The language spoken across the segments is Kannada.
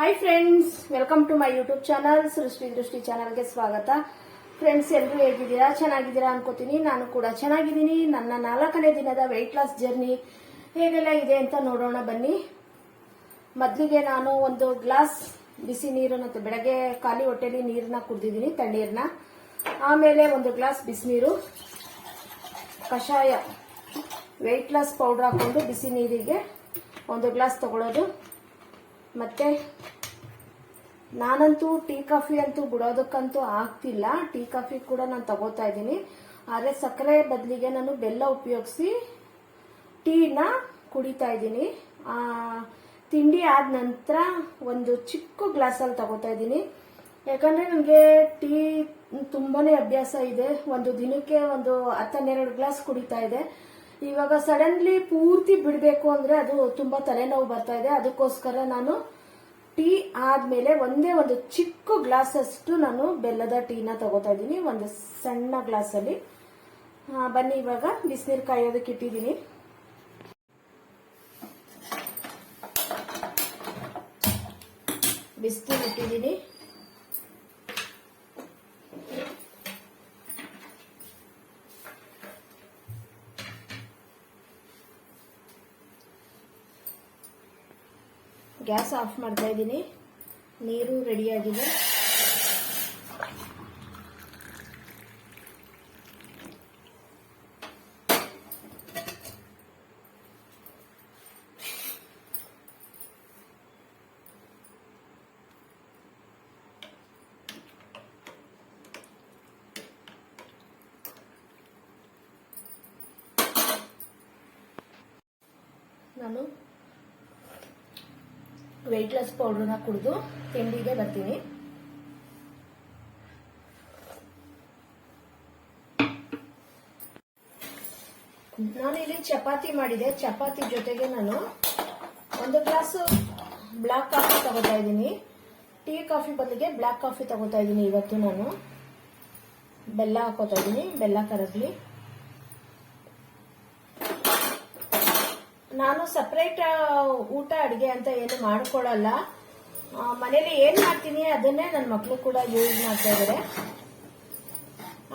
Hi friends welcome to my YouTube channel Srishti Drishti ಚಾನಲ್ಗೆ ಸ್ವಾಗತ. ಫ್ರೆಂಡ್ಸ್ ಎಲ್ಲರೂ ಹೇಗಿದ್ದೀರಾ? ಚೆನ್ನಾಗಿದ್ದೀರಾ ಅನ್ಕೋತೀನಿ. ನಾನು ಕೂಡ ಚೆನ್ನಾಗಿದ್ದೀನಿ. ನನ್ನ ನಾಲ್ಕನೇ ದಿನದ ವೆಯ್ಟ್ ಲಾಸ್ ಜರ್ನಿ ಹೇಗೆಲ್ಲ ಇದೆ ಅಂತ ನೋಡೋಣ ಬನ್ನಿ. ಮೊದಲಿಗೆ ನಾನು ಒಂದು ಗ್ಲಾಸ್ ಬಿಸಿ ನೀರನ್ನು ಬೆಳಗ್ಗೆ ಖಾಲಿ ಹೊಟ್ಟೆಲಿ ನೀರನ್ನ ಕುಡ್ದಿದ್ದೀನಿ ತಣ್ಣೀರನ್ನ ಆಮೇಲೆ ಒಂದು ಗ್ಲಾಸ್ ಬಿಸಿನೀರು ಕಷಾಯ ವೆಯ್ಟ್ ಲಾಸ್ ಪೌಡರ್ ಹಾಕೊಂಡು ಬಿಸಿ ನೀರಿಗೆ ಒಂದು ಗ್ಲಾಸ್ ತಗೊಳ್ಳೋದು ಮತ್ತೆ ನಾನಂತೂ ಟೀ ಕಾಫಿ ಅಂತೂ ಬಿಡೋದಕ್ಕಂತೂ ಆಗ್ತಿಲ್ಲ. ಟೀ ಕಾಫಿ ಕೂಡ ನಾನು ತಗೋತಾ ಇದ್ದೀನಿ. ಆದರೆ ಸಕ್ಕರೆ ಬದಲಿಗೆ ನಾನು ಬೆಲ್ಲ ಉಪಯೋಗಿಸಿ ಟೀನ ಕುಡಿತಾ ಇದ್ದೀನಿ. ತಿಂಡಿ ಆದ ನಂತರ ಒಂದು ಚಿಕ್ಕ ಗ್ಲಾಸಲ್ಲಿ ತಗೋತಾ ಇದ್ದೀನಿ. ಯಾಕಂದ್ರೆ ನನಗೆ ಟೀ ತುಂಬಾನೇ ಅಭ್ಯಾಸ ಇದೆ. ಒಂದು ದಿನಕ್ಕೆ ಒಂದು ಹತ್ತನ್ನೆರಡು ಗ್ಲಾಸ್ ಕುಡಿತಾ ಇದೆ. ಇವಾಗ ಸಡನ್ಲಿ ಪೂರ್ತಿ ಬಿಡಬೇಕು ಅಂದ್ರೆ ಅದು ತುಂಬಾ ತಲೆನೋವು ಬರ್ತಾ ಇದೆ. ಅದಕ್ಕೋಸ್ಕರ ನಾನು ಟೀ ಆದ್ಮೇಲೆ ಒಂದೇ ಒಂದು ಚಿಕ್ಕ ಗ್ಲಾಸ್ ಅಷ್ಟು ನಾನು ಬೆಲ್ಲದ ಟೀನ ತಗೋತಾ ಇದ್ದೀನಿ. ಒಂದು ಸಣ್ಣ ಗ್ಲಾಸಲ್ಲಿ. ಅಲ್ಲಿ ಬನ್ನಿ ಇವಾಗ ಬಿಸಿನೀರು ಕಾಯೋದಕ್ಕೆ ಇಟ್ಟಿದ್ದೀನಿ. ಬಿಸಿನೀರು ಇಟ್ಟಿದ್ದೀನಿ. ಗ್ಯಾಸ್ ಆಫ್ ಮಾಡ್ತಾ ಇದ್ದೀನಿ. ನೀರು ರೆಡಿಯಾಗಿದೆ ನಾನು ವೆಯ್ಟ್ ಪೌಡ್ರನ್ನ ಪೌಡರ್ನ ಕುಡಿದು ತಿಂಡಿಗೆ ಬರ್ತೀನಿ. ನಾನು ಇಲ್ಲಿ ಚಪಾತಿ ಮಾಡಿದೆ. ಚಪಾತಿ ಜೊತೆಗೆ ನಾನು ಒಂದು ಗ್ಲಾಸ್ ಬ್ಲ್ಯಾಕ್ ಕಾಫಿ ತಗೋತಾ ಇದ್ದೀನಿ. ಟೀ ಕಾಫಿ ಬದಲಿಗೆ ಬ್ಲ್ಯಾಕ್ ಕಾಫಿ ತಗೋತಾ ಇದ್ದೀನಿ ಇವತ್ತು ನಾನು. ಬೆಲ್ಲ ಹಾಕೋತಾ ಇದ್ದೀನಿ. ಬೆಲ್ಲ ಕರಗ್ಲಿ. ನಾನು ಸಪ್ರೇಟ್ ಊಟ ಅಡಿಗೆ ಅಂತ ಏನು ಮಾಡ್ಕೊಳಲ್ಲ. ಆ, ಮನೇಲಿ ಏನ್ ಮಾಡ್ತೀನಿ ಅದನ್ನೇ ನನ್ನ ಮಕ್ಕಳು ಕೂಡ ಯೂಸ್ ಮಾಡ್ತಾ ಇದಾರೆ.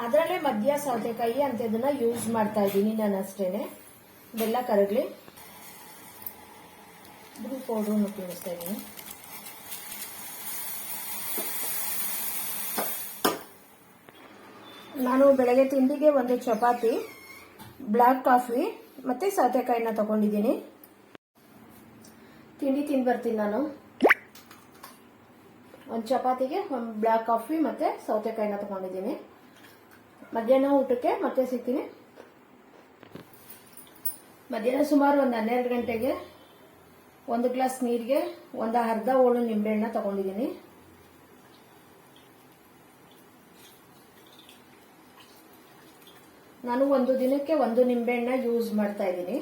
ಅದರಲ್ಲೇ ಮಧ್ಯ ಸೌತೆಕಾಯಿ ಅಂತ ಇದನ್ನ ಯೂಸ್ ಮಾಡ್ತಾ ಇದ್ದೀನಿ ನಾನು ಅಷ್ಟೇನೆ. ಬೆಲ್ಲ ಕರಗ್ಲಿ. ಬ್ರೂ ಪೌಡರ್ ಉಪಯೋಗಿಸ್ತಾ ಇದ್ದೀನಿ. ನಾನು ಬೆಳಗ್ಗೆ ತಿಂಡಿಗೆ ಒಂದು ಚಪಾತಿ ಬ್ಲ್ಯಾಕ್ ಕಾಫಿ ಮತ್ತೆ ಸೌತೆಕಾಯಿನ ತಗೊಂಡಿದ್ದೀನಿ. ತಿಂಡಿ ತಿಂದು ಬರ್ತೀನಿ ನಾನು. ಒಂದು ಚಪಾತಿಗೆ, ಒಂದು ಬ್ಲ್ಯಾಕ್ ಕಾಫಿ ಮತ್ತೆ ಸೌತೆಕಾಯಿನ ತಗೊಂಡಿದ್ದೀನಿ. ಮಧ್ಯಾಹ್ನ ಊಟಕ್ಕೆ ಮತ್ತೆ ಸಿಗ್ತೀನಿ. ಮಧ್ಯಾಹ್ನ ಸುಮಾರು ಒಂದು ಹನ್ನೆರಡು ಗಂಟೆಗೆ ಒಂದು ಗ್ಲಾಸ್ ನೀರಿಗೆ ಒಂದು ಅರ್ಧ ಹೋಳು ನಿಂಬೆಹಣ್ಣ ತಗೊಂಡಿದ್ದೀನಿ. ನಾನು ಒಂದು ದಿನಕ್ಕೆ ಒಂದು ನಿಂಬೆಹಣ್ಣ ಯೂಸ್ ಮಾಡ್ತಾ ಇದ್ದೀನಿ.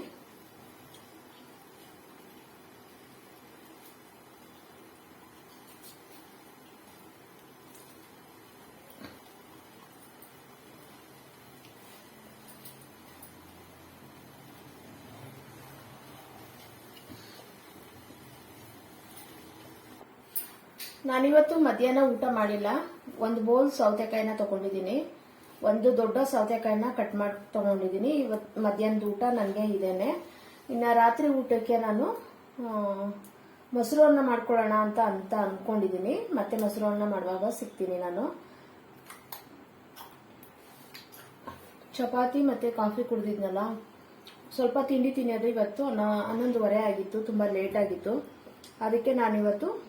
ನಾನಿವತ್ತು ಮಧ್ಯಾಹ್ನ ಊಟ ಮಾಡಿಲ್ಲ. ಒಂದು ಬೌಲ್ ಸೌತೆಕಾಯಿನ ತಗೊಂಡಿದ್ದೀನಿ. ಒಂದು ದೊಡ್ಡ ಸೌತೆಕಾಯಿನ ಕಟ್ ಮಾಡಿ ತಗೊಂಡಿದ್ದೀನಿ ಇವತ್ತು ಮಧ್ಯಾಹ್ನದ ಊಟ ನನಗೆ ಇದೇನೆ. ಇನ್ನು ರಾತ್ರಿ ಊಟಕ್ಕೆ ನಾನು ಮೊಸರನ್ನ ಮಾಡ್ಕೊಳ್ಳೋಣ ಅಂತ ಅಂತ ಅಂದ್ಕೊಂಡಿದ್ದೀನಿ ಮತ್ತೆ ಮೊಸರು ಅನ್ನ ಮಾಡುವಾಗ ಸಿಗ್ತೀನಿ ನಾನು. ಚಪಾತಿ ಮತ್ತೆ ಕಾಫಿ ಕುಡ್ದಿದ್ನಲ್ಲ. ಸ್ವಲ್ಪ ತಿಂಡಿ ತಿನ್ನೋದು ಇವತ್ತು. ಹನ್ನ- ಹನ್ನೊಂದುವರೆ ಆಗಿತ್ತು. ತುಂಬಾ ಲೇಟ್ ಆಗಿತ್ತು. ಅದಕ್ಕೆ ನಾನಿವತ್ತು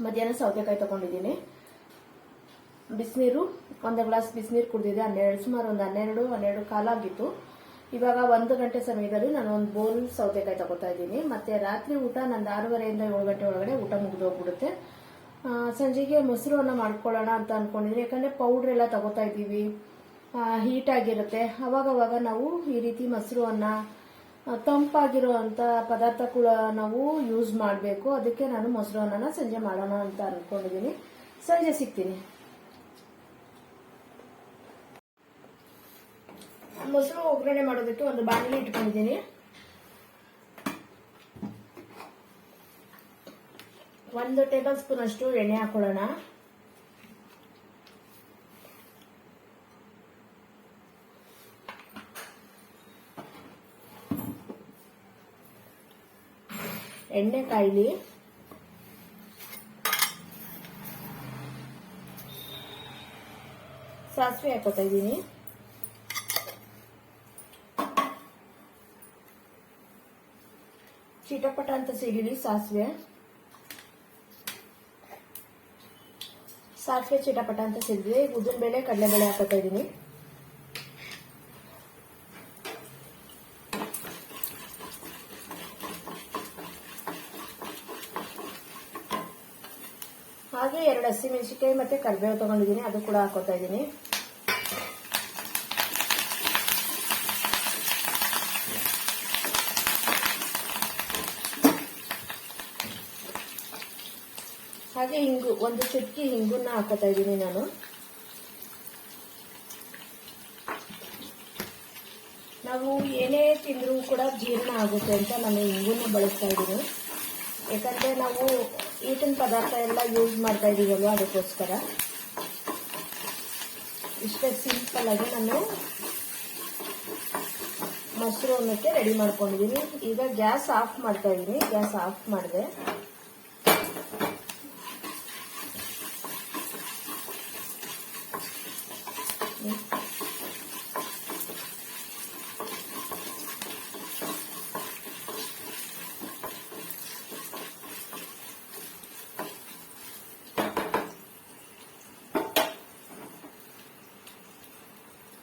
ಮಧ್ಯಾಹ್ನ ಸೌತೆಕಾಯಿ ತಗೊಂಡಿದ್ದೀನಿ ಬಿಸಿನೀರು, ಒಂದು ಗ್ಲಾಸ್ ಬಿಸಿನೀರು ಕುಡಿದಿದೆ, ಹನ್ನೆರಡು, ಸುಮಾರು ಒಂದು ಹನ್ನೆರಡು ಹನ್ನೆರಡು ಕಾಲಾಗಿತ್ತು ಇವಾಗ ಒಂದು ಗಂಟೆ ಸಮಯದಲ್ಲಿ ನಾನು ಒಂದು ಬೋಲ್ ಸೌತೆಕಾಯಿ ತಗೋತಾ ಇದ್ದೀನಿ. ಮತ್ತೆ ರಾತ್ರಿ ಊಟ, ನಂದು ಆರೂವರೆಯಿಂದ ಏಳು ಗಂಟೆ ಒಳಗಡೆ ಊಟ ಮುಗಿದೋಗ್ಬಿಡುತ್ತೆ. ಸಂಜೆಗೆ ಮೊಸರು ಅನ್ನ ಮಾಡ್ಕೊಳ್ಳೋಣ ಅಂತ ಅಂದ್ಕೊಂಡಿದ್ದೀನಿ ಯಾಕಂದ್ರೆ ಪೌಡ್ರ್ ಎಲ್ಲ ತಗೋತಾ ಇದ್ದೀವಿ. ಹೀಟ್ ಆಗಿರುತ್ತೆ. ಅವಾಗವಾಗ ನಾವು ಈ ರೀತಿ ಮೊಸರು ಅನ್ನ ತಂಪಾಗಿರೋ ಅಂಥ ಪದಾರ್ಥ ಕೂಡ ನಾವು ಯೂಸ್ ಮಾಡಬೇಕು. ಅದಕ್ಕೆ ನಾನು ಮೊಸರು ಅನ್ನನ ಸಂಜೆ ಮಾಡೋಣ ಅಂತ ಅಂದ್ಕೊಂಡಿದ್ದೀನಿ ಸಂಜೆ ಸಿಗ್ತೀನಿ. ಮೊಸರು ಒಗ್ಗರಣೆ ಮಾಡೋದಕ್ಕೆ ಒಂದು ಬಾಣಲಿ ಇಟ್ಕೊಂಡಿದ್ದೀನಿ. ಒಂದು ಟೇಬಲ್ ಸ್ಪೂನ್ ಅಷ್ಟು ಎಣ್ಣೆ ಹಾಕೊಳ್ಳೋಣ. ಎಣ್ಣೆ ಕಾಯಿಲಿ. ಸಾಸಿವೆ ಹಾಕೋತಾ ಇದ್ದೀನಿ. ಚಿಟಪಟ ಅಂತ ಸಿಡಿಲಿ ಸಾಸಿವೆ. ಸಾಸಿವೆ ಚಿಟಪಟ ಅಂತ ಸಿಡಿದ್ವಿ ಉದ್ದಿನ ಬೇಳೆ ಕಡಲೆಬೇಳೆ ಹಾಕೋತಾ ಇದ್ದೀನಿ. ಹಾಗೆ ಎರಡು ಹಸಿಮೆಣಸಿಕಾಯಿ ಮತ್ತೆ ಕರಿಬೇವು ತಗೊಂಡಿದ್ದೀನಿ. ಅದು ಕೂಡ ಹಾಕೋತಾ ಇದ್ದೀನಿ. ಹಾಗೆ ಹಿಂಗು, ಒಂದು ಚುಟ್ಕಿ ಹಿಂಗುನ್ನ ಹಾಕೋತಾ ಇದ್ದೀನಿ ನಾನು. ನಾವು ಏನೇ ತಿಂದರೂ ಕೂಡ ಜೀರ್ಣ ಆಗುತ್ತೆ ಅಂತ ನಾನು ಹಿಂಗುನ್ನ ಬಳಸ್ತಾ ಇದ್ದೀನಿ. ಯಾಕಂದರೆ ನಾವು ಈಟಿನ ಪದಾರ್ಥ ಎಲ್ಲ ಯೂಸ್ ಮಾಡ್ತಾ ಇದ್ದೀವಲ್ವ ಅದಕ್ಕೋಸ್ಕರ. ಇಷ್ಟೇ ಸಿಂಪಲ್ಲಾಗಿ ನಾನು ಮೊಸರು ಅನ್ನಕ್ಕೆ ರೆಡಿ ಮಾಡ್ಕೊಂಡಿದ್ದೀನಿ. ಈಗ ಗ್ಯಾಸ್ ಆಫ್ ಮಾಡ್ತಾ ಇದ್ದೀನಿ. ಗ್ಯಾಸ್ ಆಫ್ ಮಾಡಿದೆ.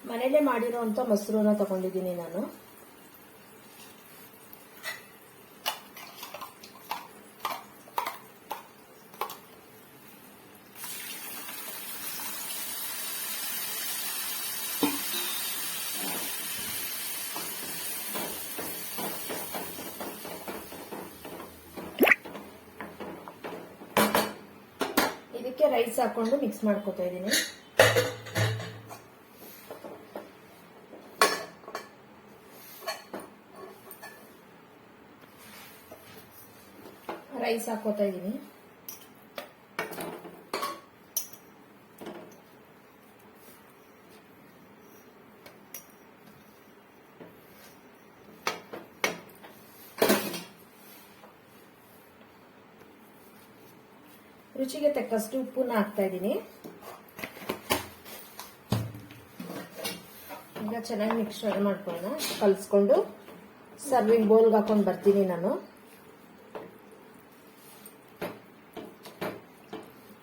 ಮನೇಲೆ ಅಂತ ಮೊಸರು ತಗೊಂಡಿದ್ದೀನಿ ನಾನು. ರೈಸ್ ಹಾಕೊಂಡು ಮಿಕ್ಸ್ ಮಾಡ್ಕೊತಾ ಇದ್ದೀನಿ. ರೈಸ್ ಹಾಕೋತಾ ಇದ್ದೀನಿ. ರುಚಿಗೆ ತಕ್ಕಷ್ಟು ಉಪ್ಪನ್ನ ಹಾಕ್ತಾ ಇದ್ದೀನಿ. ಈಗ ಚೆನ್ನಾಗಿ ಮಿಕ್ಸ್ ಮಾಡ್ಕೊಳ್ಳೋಣ. ಕಲಿಸ್ಕೊಂಡು ಸರ್ವಿಂಗ್ ಬೌಲ್ಗೆ ಹಾಕೊಂಡು ಬರ್ತೀನಿ ನಾನು.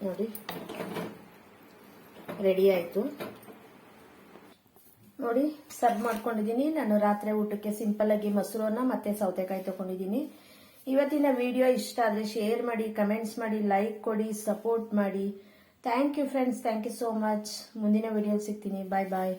ನೋಡಿ. ರೆಡಿ ಆಯಿತು. ನೋಡಿ ಸರ್ವ್ ಮಾಡ್ಕೊಂಡಿದ್ದೀನಿ. ನಾನು ರಾತ್ರಿ ಊಟಕ್ಕೆ ಸಿಂಪಲ್ ಆಗಿ ಮೊಸರನ್ನ ಮತ್ತೆ ಸೌತೆಕಾಯಿ ತಗೊಂಡಿದ್ದೀನಿ. ಇವತ್ತಿನ ವಿಡಿಯೋ ಇಷ್ಟ ಆದರೆ ಶೇರ್ ಮಾಡಿ ಕಮೆಂಟ್ಸ್ ಮಾಡಿ ಲೈಕ್ ಕೊಡಿ ಸಪೋರ್ಟ್ ಮಾಡಿ. Thank you friends thank you so much ಮುಂದಿನ ವಿಡಿಯೋ ಸಿಗ್ತೀನಿ. Bye bye